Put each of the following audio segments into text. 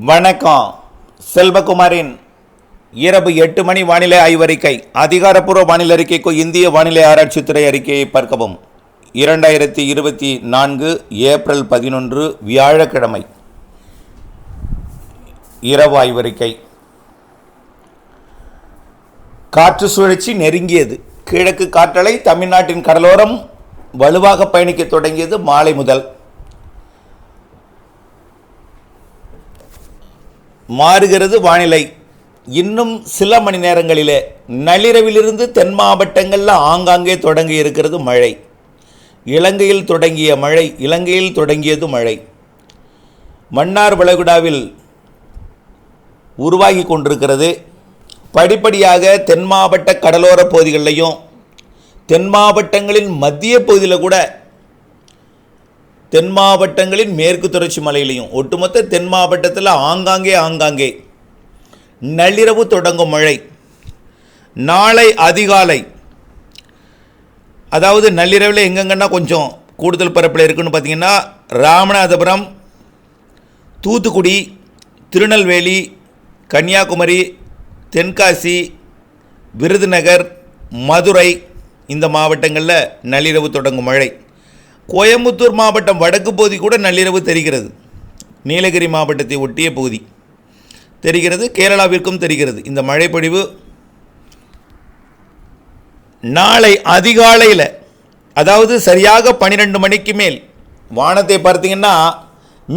வணக்கம். செல்வகுமாரின் இரவு எட்டு மணி வானிலை ஆய்வறிக்கை. அதிகாரப்பூர்வ வானிலை அறிக்கைக்கு இந்திய வானிலை ஆராய்ச்சித்துறை அறிக்கையை பார்க்கவும். இரண்டாயிரத்தி இருபத்தி நான்கு ஏப்ரல் பதினொன்று வியாழக்கிழமை. இரவு ஆய்வறிக்கை. காற்று சுழற்சி நெருங்கியது. கிழக்கு காற்றலை தமிழ்நாட்டின் கடலோரம் வலுவாக பயணிக்க தொடங்கியது மாலை முதல். மாறுகிறது வானிலை. இன்னும் சில மணி நேரங்களிலே நள்ளிரவிலிருந்து தென் மாவட்டங்களில் ஆங்காங்கே தொடங்கி இருக்கிறது மழை. இலங்கையில் தொடங்கிய மழை இலங்கையில் தொடங்கியது மழை. மன்னார் வளைகுடாவில் உருவாகி கொண்டிருக்கிறது. படிப்படியாக தென் மாவட்ட கடலோர பகுதிகளிலையும் தென் மாவட்டங்களின் மத்திய பகுதியில் கூட தென் மாவட்டங்களின் மேற்கு தொடர்ச்சி மலையிலையும் ஒட்டுமொத்த தென் மாவட்டத்தில் ஆங்காங்கே ஆங்காங்கே. நள்ளிரவு தொடங்கும் மழை. நாளை அதிகாலை. அதாவது நள்ளிரவில் எங்கெங்கன்னா கொஞ்சம் கூடுதல் பரப்பில் இருக்குன்னு பார்த்தீங்கன்னா ராமநாதபுரம் தூத்துக்குடி திருநெல்வேலி கன்னியாகுமரி தென்காசி விருதுநகர் மதுரை இந்த மாவட்டங்களில் நள்ளிரவு தொடங்கும் மழை. கோயம்புத்தூர் மாவட்டம் வடக்கு பகுதி கூட நள்ளிரவு தெரிகிறது. நீலகிரி மாவட்டத்தை ஒட்டிய பகுதி தெரிகிறது கேரளாவிற்கும் தெரிகிறது. இந்த மழைப்பொழிவு நாளை அதிகாலையில் அதாவது சரியாக பன்னிரெண்டு மணிக்கு மேல் வானத்தை பார்த்தீங்கன்னா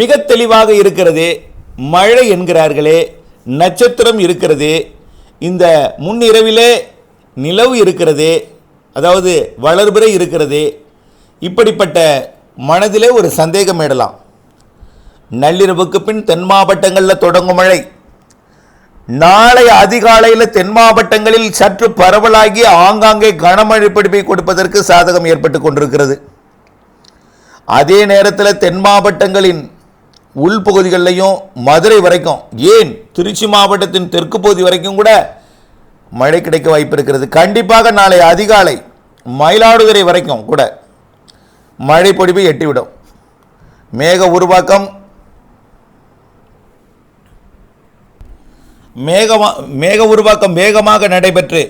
மிக தெளிவாக இருக்கிறது. மழை என்கிறார்களே நட்சத்திரம் இருக்கிறது. இந்த முன்னிரவிலே நிலவு இருக்கிறது. அதாவது வளர்பிறை இருக்கிறது. இப்படிப்பட்ட மனதிலே ஒரு சந்தேகம் இடலாம் நள்ளிரவுக்கு பின் தென் மாவட்டங்களில் தொடங்கும் மழை. நாளை அதிகாலையில் தென் மாவட்டங்களில் சற்று பரவலாகி ஆங்காங்கே கனமழை பிடிப்பை கொடுப்பதற்கு சாதகம் ஏற்பட்டு கொண்டிருக்கிறது. அதே நேரத்தில் தென் மாவட்டங்களின் உள்பகுதிகளிலையும் மதுரை வரைக்கும் ஏன் திருச்சி மாவட்டத்தின் தெற்கு பகுதி வரைக்கும் கூட மழை கிடைக்க வாய்ப்பு இருக்கிறது. கண்டிப்பாக நாளை அதிகாலை மயிலாடுதுறை வரைக்கும் கூட மழை பொழிவு எட்டிவிடும். மேக உருவாக்கம். மேகமா மேக உருவாக்கம் வேகமாக நடைபெற்று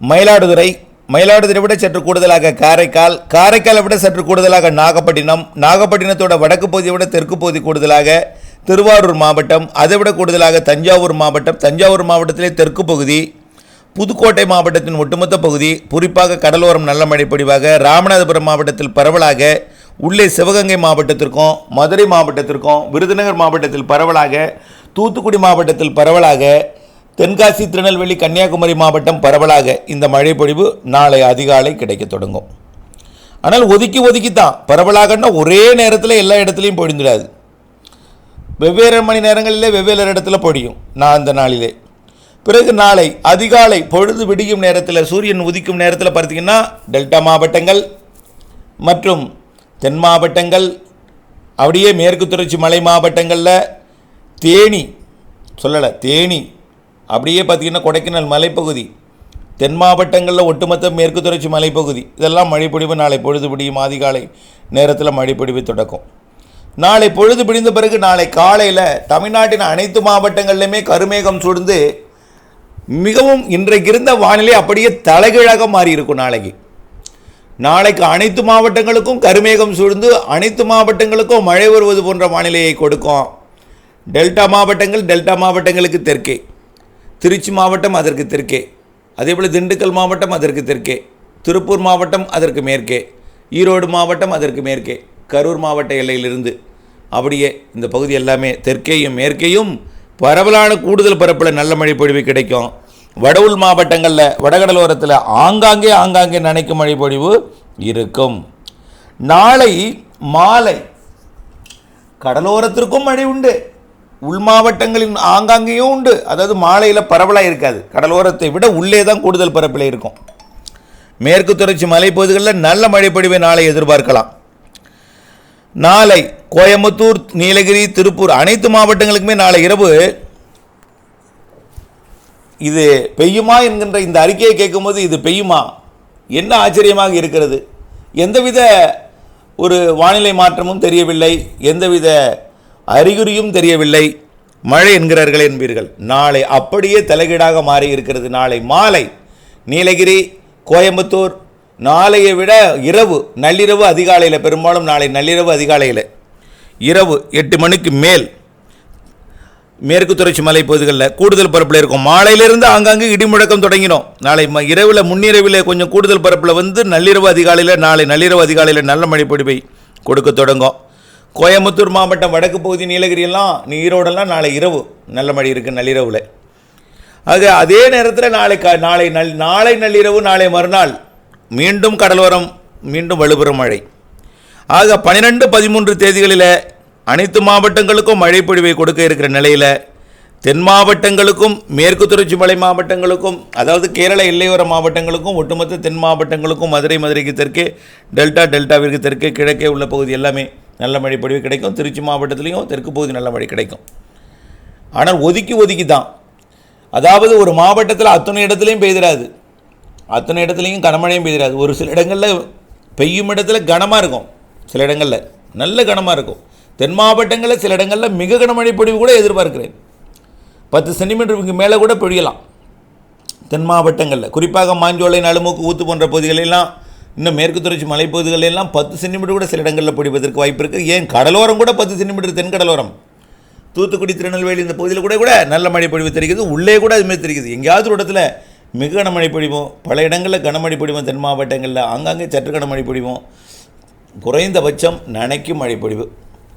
மயிலாடுதுறை மயிலாடுதுறை விட சற்று கூடுதலாக காரைக்கால் காரைக்காலை விட சற்று கூடுதலாக நாகப்பட்டினம் நாகப்பட்டினத்தோட வடக்கு பகுதியை விட தெற்கு பகுதி கூடுதலாக திருவாரூர் மாவட்டம் அதை விட கூடுதலாக தஞ்சாவூர் மாவட்டம் தஞ்சாவூர் மாவட்டத்திலே தெற்கு பகுதி புதுக்கோட்டை மாவட்டத்தின் ஒட்டுமொத்த பகுதி குறிப்பாக கடலோரம் நல்ல மழை பொழிவாக ராமநாதபுரம் மாவட்டத்தில் பரவலாக உள்ளே சிவகங்கை மாவட்டத்திற்கும் மதுரை மாவட்டத்திற்கும் விருதுநகர் மாவட்டத்தில் பரவலாக தூத்துக்குடி மாவட்டத்தில் பரவலாக தென்காசி திருநெல்வேலி கன்னியாகுமரி மாவட்டம் பரவலாக இந்த மழை பொழிவு நாளை அதிகாலை கிடைக்க தொடங்கும். ஆனால் ஒதுக்கி ஒதுக்கி தான் பரவலாகன்னா ஒரே நேரத்தில் எல்லா இடத்துலையும் பொழிந்துடாது. வெவ்வேறு மணி நேரங்களிலே வெவ்வேறு இடத்துல பொழியும். நான் அந்த நாளிலே. பிறகு நாளை அதிகாலை பொழுது விடியும் நேரத்தில் சூரியன் உதிக்கும் நேரத்தில் பார்த்தீங்கன்னா டெல்டா மாவட்டங்கள் மற்றும் தென் மாவட்டங்கள் அப்படியே மேற்கு தொடர்ச்சி மலை மாவட்டங்களில் தேனி சொல்லலை தேனி அப்படியே பார்த்தீங்கன்னா கொடைக்கானல் மலைப்பகுதி தென் மாவட்டங்களில் ஒட்டுமொத்த மேற்கு தொடர்ச்சி மலைப்பகுதி இதெல்லாம் மழைப்பொழிவு நாளை பொழுது பிடியும் அதிகாலை நேரத்தில் மழைப்பொழிவு தொடக்கும். நாளை பொழுது பிடிந்த பிறகு நாளை காலையில் தமிழ்நாட்டின் அனைத்து மாவட்டங்கள்லையுமே கருமேகம் சூழ்ந்து மிகவும் இன்றைக்கு இருந்த வானிலை அப்படியே தலைகீழாக மாறி இருக்கும் நாளைக்கு. நாளைக்கு அனைத்து மாவட்டங்களுக்கும் கருமேகம் சூழ்ந்து அனைத்து மாவட்டங்களுக்கும் மழை வருவது போன்ற வானிலையை கொடுக்கும். டெல்டா மாவட்டங்கள் டெல்டா மாவட்டங்களுக்கு தெற்கே. திருச்சி மாவட்டம் அதற்கு தெற்கே. அதே போல் திண்டுக்கல் மாவட்டம் அதற்கு தெற்கே. திருப்பூர் மாவட்டம் அதற்கு மேற்கே. ஈரோடு மாவட்டம் அதற்கு மேற்கே. கரூர் மாவட்ட எல்லையிலிருந்து அப்படியே இந்த பகுதி எல்லாமே தெற்கேயும் மேற்கேயும் பரவலான கூடுதல் பரப்பில் நல்ல மழை பொழிவு கிடைக்கும். வடவுள் மாவட்டங்களில் வடகடலோரத்தில் ஆங்காங்கே ஆங்காங்கே நனைக்கும் மழைப்பொழிவு இருக்கும். நாளை மாலை கடலோரத்திற்கும் மழை உண்டு. உள் மாவட்டங்களின் ஆங்காங்கேயும் உண்டு. அதாவது மாலையில் பரவலாக இருக்காது. கடலோரத்தை விட உள்ளே தான் கூடுதல் பரப்பில் இருக்கும். மேற்கு தொடர்ச்சி மலைப்பகுதிகளில் நல்ல மழைப்பொழிவை நாளை எதிர்பார்க்கலாம். நாளை கோயம்புத்தூர் நீலகிரி திருப்பூர் அனைத்து மாவட்டங்களுக்குமே நாளை இரவு இது பெய்யுமா என்கின்ற இந்த அறிக்கையை கேட்கும்போது இது பெய்யுமா? என்ன ஆச்சரியமாக இருக்கிறது? எந்தவித ஒரு வானிலை மாற்றமும் தெரியவில்லை எந்தவித அறிகுறியும் தெரியவில்லை. மழை என்கிறார்கள் என்பீர்கள். நாளை அப்படியே தலைகீடாக மாறி இருக்கிறது. நாளை மாலை நீலகிரி கோயம்புத்தூர் நாளையை விட இரவு நள்ளிரவு அதிகாலையில் பெரும்பாலும் நாளை நள்ளிரவு அதிகாலையில் இரவு எட்டு மணிக்கு மேல் மேற்கு தொடர்ச்சி மலை பகுதிகளில் கூடுதல் பரப்பில் இருக்கும். மாலையிலிருந்து ஆங்காங்கு இடி முழக்கம் தொடங்கினோம். நாளை ம- இரவில் முன்னிரவில் கொஞ்சம் கூடுதல் பரப்பில் வந்து நள்ளிரவு அதிகாலையில் நாளை நள்ளிரவு அதிகாலையில் நல்ல மழை பொடிவை கொடுக்க தொடங்கும். கோயம்புத்தூர் மாவட்டம் வடக்கு பகுதி நீலகிரியெல்லாம் நீரோடெல்லாம் நீ ஈரோடெல்லாம் நாளை இரவு நல்ல மழை இருக்குது நள்ளிரவில். ஆக அதே நேரத்தில் நாளை க நாளை நல் நாளை நள்ளிரவு நாளை மறுநாள் மீண்டும் கடலோரம் மீண்டும் வலுபெறும் மழை. ஆக பன்னிரெண்டு பதிமூன்று தேதிகளில் அனைத்து மாவட்டங்களுக்கும் மழை பொழிவை கொடுக்க இருக்கிற நிலையில் தென் மாவட்டங்களுக்கும் மேற்கு தொடர்ச்சி மலை மாவட்டங்களுக்கும் அதாவது கேரள எல்லையோர மாவட்டங்களுக்கும் ஒட்டுமொத்த தென் மாவட்டங்களுக்கும் மதுரை மதுரைக்கு தெற்கே டெல்டா டெல்டாவிற்கு தெற்கே கிழக்கே உள்ள பகுதி எல்லாமே நல்ல மழை பொழிவு கிடைக்கும். திருச்சி மாவட்டத்திலையும் தெற்கு பகுதி நல்ல மழை கிடைக்கும். ஆனால் ஒதுக்கி ஒதுக்கி தான். அதாவது ஒரு மாவட்டத்தில் அத்தனை இடத்துலையும் பெய்திடாது அத்தனை இடத்துலையும் கனமழையும் பெய்திடாது ஒரு சில இடங்களில் பெய்யும் இடத்துல கனமாக இருக்கும். சில இடங்களில் நல்ல கனமாக இருக்கும். தென் மாவட்டங்களில் சில இடங்களில் மிக கனமழை பொழிவு கூட எதிர்பார்க்கிறேன். பத்து சென்டிமீட்டருக்கு மேலே கூட பொழியலாம் தென் மாவட்டங்களில் குறிப்பாக மாஞ்சோலை நலுமுக்கு ஊத்து போன்ற பகுதிகளெல்லாம் இன்னும் மேற்கு தொடர்ச்சி மலைப்பகுதிகளெல்லாம் பத்து சென்டிமீட்டர் கூட சில இடங்களில் பொழிவதற்கு வாய்ப்பு இருக்குது ஏன் கடலோரம் கூட பத்து சென்டிமீட்டர் தென் கடலோரம்? தூத்துக்குடி திருநெல்வேலி இந்த பகுதியில் கூட கூட நல்ல மழை பொழிவு தெரிகிறது. உள்ளே கூட அதுமாதிரி தெரிகிறது. எங்கேயாவது ஒரு இடத்துல மிக கனமழை பொழிவும் பல இடங்களில் கனமழை பொழிவும் தென் மாவட்டங்களில் ஆங்காங்கே சற்று கனமழை பொழிவும் குறைந்தபட்சம் நனைக்கும் மழை பொழிவு.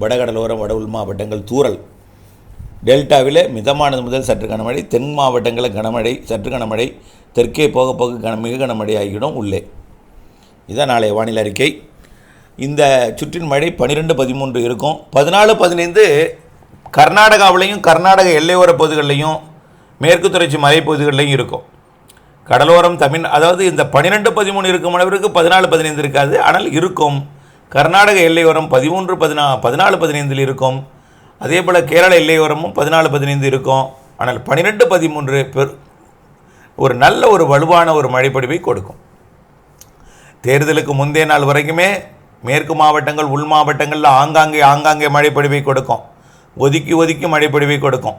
வடகடலோரம் வட உள் மாவட்டங்கள் தூரல் டெல்டாவில் மிதமானது முதல் சற்று கனமழை தென் மாவட்டங்களில் கனமழை சற்று கனமழை தெற்கே போக போக கன மிக கனமழை ஆகிடும் உள்ளே. இதான் நாளைய வானிலை அறிக்கை. இந்த சுற்றின் மழை பன்னிரெண்டு பதிமூன்று இருக்கும். பதினாலு பதினைந்து கர்நாடகாவிலையும் கர்நாடக எல்லையோர பகுதிகளிலையும் மேற்கு தொடர்ச்சி மலைப்பகுதிகளிலையும் இருக்கும். கடலோரம் தமிழ் அதாவது இந்த பன்னிரெண்டு பதிமூணு இருக்கும் அளவிற்கு பதினாலு பதினைந்து இருக்காது. ஆனால் இருக்கும். கர்நாடக எல்லையோரம் பதிமூன்று பதினா பதினாலு பதினைந்தில் இருக்கும். அதே போல் கேரள எல்லையோரமும் பதினாலு பதினைந்து இருக்கும். ஆனால் பன்னிரெண்டு பதிமூன்று பெரு ஒரு நல்ல ஒரு வலுவான ஒரு மழைப்பொழிவை கொடுக்கும். தேர்தலுக்கு முந்தைய நாள் வரைக்குமே மேற்கு மாவட்டங்கள் உள் மாவட்டங்களில் ஆங்காங்கே ஆங்காங்கே மழைப்பொழிவை கொடுக்கும். ஒதுக்கி ஒதுக்கி மழைப்பொழிவை கொடுக்கும்.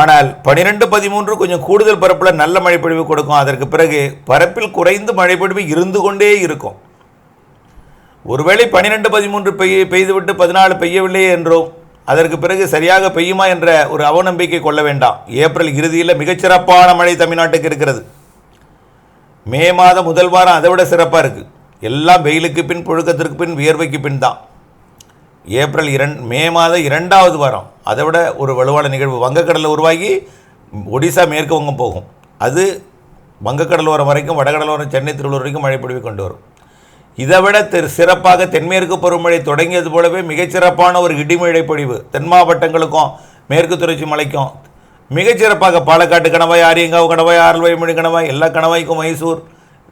ஆனால் பனிரெண்டு பதிமூன்று கொஞ்சம் கூடுதல் பரப்பில் நல்ல மழைப்பொழிவு கொடுக்கும். அதற்கு பிறகு பரப்பில் குறைந்து மழைப்பொழிவு இருந்து கொண்டே இருக்கும். ஒருவேளை பன்னிரெண்டு பதிமூன்று பெய்ய பெய்துவிட்டு பதினாலு பெய்யவில்லை என்றோம் அதற்கு பிறகு சரியாக பெய்யுமா என்ற ஒரு அவநம்பிக்கை கொள்ள வேண்டாம். ஏப்ரல் இறுதியில் மிகச்சிறப்பான மழை தமிழ்நாட்டுக்கு இருக்கிறது. மே மாதம் முதல் வாரம் அதை விட சிறப்பாக இருக்குது எல்லாம் வெயிலுக்கு பின் புழுக்கத்திற்கு பின் வியர்வைக்கு பின் தான். ஏப்ரல் இரண் மே மாதம் இரண்டாவது வாரம். அதை விட ஒரு வலுவான நிகழ்வு. வங்கக்கடலில் உருவாகி ஒடிசா மேற்கு வங்கம் போகும். அது வங்கக்கடலோரம் வரைக்கும் வடகடலோரம் சென்னை திருவள்ளூர் வரைக்கும் மழை பொழிவு கொண்டு வரும். இதை விட சிறப்பாக தென்மேற்கு பருவமழை தொடங்கியது போலவே மிகச்சிறப்பான ஒரு இடிமழை பொழிவு தென் மாவட்டங்களுக்கும் மேற்கு தொடர்ச்சி மலைக்கும். மிகச்சிறப்பாக பாலக்காட்டு கணவாய் ஆரியங்காவு கணவாய் ஆரல்வாய்மொழி கணவாய் எல்லா கணவாய்க்கும் மைசூர்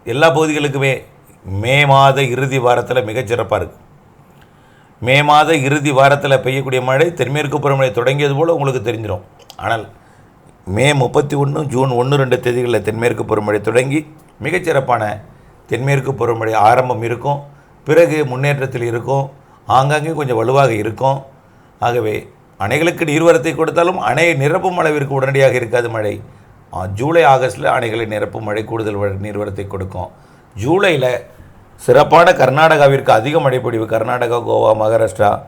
எல்லா பகுதிகளுக்குமே மே மாத இறுதி வாரத்தில் மிகச்சிறப்பாக இருக்குது மே மாத இறுதி வாரத்தில் பெய்யக்கூடிய மழை தென்மேற்கு பருவமழை தொடங்கியது போல் உங்களுக்கு தெரிஞ்சிடும் ஆனால் மே முப்பத்தி ஒன்று ஜூன் ஒன்று ரெண்டு தேதிகளில் தென்மேற்கு பருவமழை தொடங்கி மிகச்சிறப்பான தென்மேற்கு பருவமழை ஆரம்பம் இருக்கும் பிறகு முன்னேற்றத்தில் இருக்கும் ஆங்காங்கே கொஞ்சம் வலுவாக இருக்கும். ஆகவே அணைகளுக்கு நீர்வரத்தை கொடுத்தாலும் அணையை நிரப்பும் அளவிற்கு உடனடியாக இருக்காது மழை. ஜூலை ஆகஸ்ட்டில் அணைகளை நிரப்பும் மழை கூடுதல் வ- நீர்வரத்தை கொடுக்கும். ஜூலையில் சிறப்பான கர்நாடகாவிற்கு அதிக மழைப்பொழிவு கர்நாடகா கோவா மகாராஷ்டிரா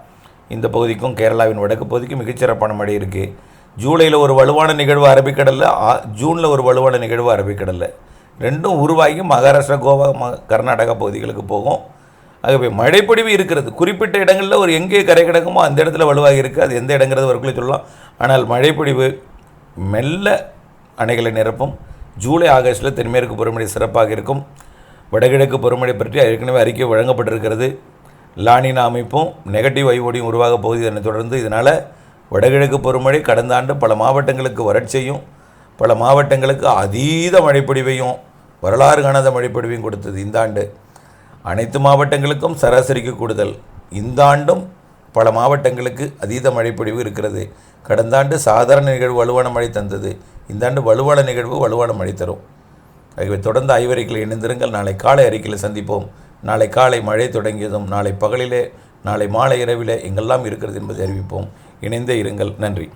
இந்த பகுதிக்கும் கேரளாவின் வடக்கு பகுதிக்கும் மிகச்சிறப்பான மழை இருக்குது ஜூலையில் ஒரு வலுவான நிகழ்வு அரபிக்கடலில் ஜூனில் ஒரு வலுவான நிகழ்வு அரபிக்கடலில். ரெண்டும் உருவாகி மகாராஷ்டிரா கோவா ம கர்நாடகா பகுதிகளுக்கு போகும். ஆகவே மழைப்பொழிவு இருக்கிறது. குறிப்பிட்ட இடங்களில் ஒரு எங்கே கரை கிடக்குமோ அந்த இடத்துல வலுவாக இருக்குது அது எந்த இடங்கிறது அவர்களே சொல்லலாம். ஆனால் மழைப்பொழிவு மெல்ல அணைகளை நிரப்பும். ஜூலை ஆகஸ்ட்டில் தென்மேற்கு பருவமழை சிறப்பாக இருக்கும். வடகிழக்கு பருவமழை பற்றி ஏற்கனவே அறிக்கை வழங்கப்பட்டிருக்கிறது. லானின அமைப்பும் நெகட்டிவ் ஐஓடியும் உருவாக போகுது. இதனை தொடர்ந்து இதனால் வடகிழக்கு பருவமழை கடந்த ஆண்டு பல மாவட்டங்களுக்கு வறட்சியும் பல மாவட்டங்களுக்கு அதீத மழைப்பொழிவையும் வரலாறு காணாத மழைப்பொழிவையும் கொடுத்தது இந்த ஆண்டு. அனைத்து மாவட்டங்களுக்கும் சராசரிக்கு கூடுதல். இந்த ஆண்டும் பல மாவட்டங்களுக்கு அதீத மழைப்பொழிவு இருக்கிறது. கடந்த ஆண்டு சாதாரண நிகழ்வு வலுவான மழை தந்தது. இந்த ஆண்டு வலுவான நிகழ்வு வலுவான மழை தரும். ஆகவே தொடர்ந்து ஆய்வறிக்கையில் இணைந்திருங்கள். நாளை காலை அறிக்கையில் சந்திப்போம். நாளை காலை மழை தொடங்கியதும் நாளை பகலிலே நாளை மாலை இரவிலே எங்கெல்லாம் இருக்கிறது என்பதை அறிவிப்போம். இணைந்தே இருங்கள். நன்றி.